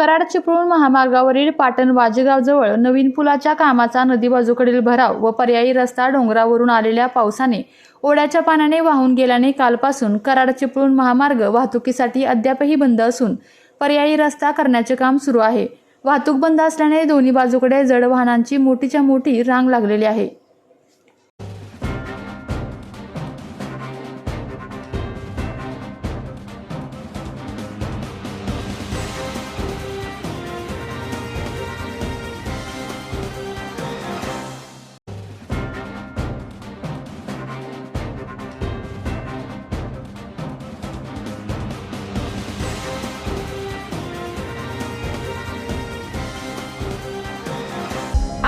कराड चिपळूण महामार्गावरील पाटण वाजेगावजवळ नवीन पुलाच्या कामाचा नदी बाजूकडील भराव व पर्यायी रस्ता डोंगरावरून आलेल्या पावसाने ओढ्याच्या पाण्याने वाहून गेल्याने कालपासून कराड चिपळूण महामार्ग वाहतुकीसाठी अद्यापही बंद असून पर्यायी रस्ता करण्याचे काम सुरू आहे. वाहतूक बंद असल्याने दोन्ही बाजूकडे जड वाहनांची मोठीच्या मोठी रांग लागलेली आहे.